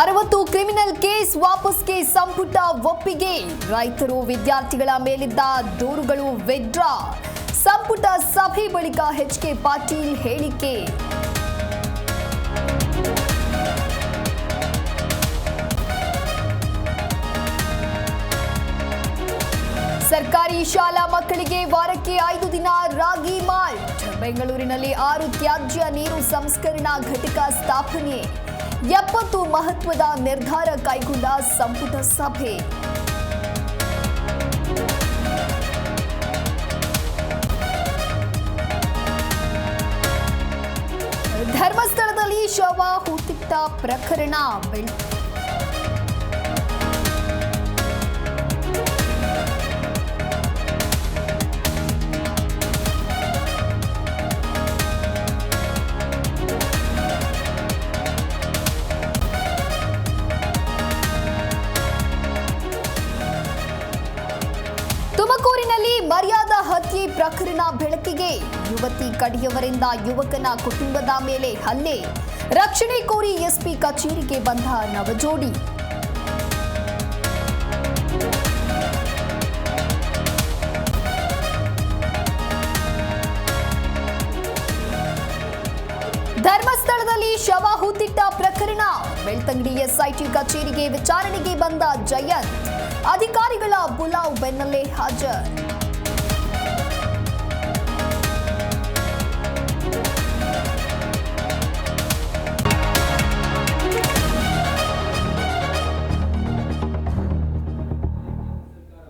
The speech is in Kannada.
ಅರವತ್ತು ಕ್ರಿಮಿನಲ್ ಕೇಸ್ ವಾಪಸ್ಗೆ ಸಂಪುಟ ಒಪ್ಪಿಗೆ. ರೈತರು ವಿದ್ಯಾರ್ಥಿಗಳ ಮೇಲಿದ್ದ ದೂರುಗಳು ವಿಡ್ರಾ. ಸಂಪುಟ ಸಭೆ ಬಳಿಕ ಎಚ್ ಕೆ ಪಾಟೀಲ್ ಹೇಳಿಕೆ. ಸರ್ಕಾರಿ ಶಾಲಾ ಮಕ್ಕಳಿಗೆ ವಾರಕ್ಕೆ ಐದು ದಿನ ಬೆಂಗಳೂರಿನಲ್ಲಿ ಆರು ತ್ಯಾಜ್ಯ ನೀರು ಸಂಸ್ಕರಣಾ ಘಟಕ ಸ್ಥಾಪನೆ. ಎಪ್ಪತ್ತು ಮಹತ್ವದ ನಿರ್ಧಾರ ಕೈಗೊಂಡ ಸಂಪುಟ ಸಭೆ. ಧರ್ಮಸ್ಥಳದಲ್ಲಿ ಶವ ಹೂತಿಟ್ಟ ಪ್ರಕರಣ ಪ್ರಕರಣ ಬೆಳಕಿಗೆ. ಯುವತಿ ಕಡಿಯವರಿಂದ ಯುವಕನ ಕುಟುಂಬದ ಮೇಲೆ ಹಲ್ಲೆ. ರಕ್ಷಣೆ ಕೋರಿ ಎಸ್ಪಿ ಕಚೇರಿಗೆ ಬಂದ ನವಜೋಡಿ. ಧರ್ಮಸ್ಥಳದಲ್ಲಿ ಶವ ಹೂತಿಟ್ಟ ಪ್ರಕರಣ. ಬೆಳ್ತಂಗಡಿ ಎಸ್ಐಟಿ ಕಚೇರಿಗೆ ವಿಚಾರಣೆಗೆ ಬಂದ ಜಯಂತ್. ಅಧಿಕಾರಿಗಳ ಬುಲಾವ್ ಬೆನ್ನಲ್ಲೇ ಹಾಜರ್.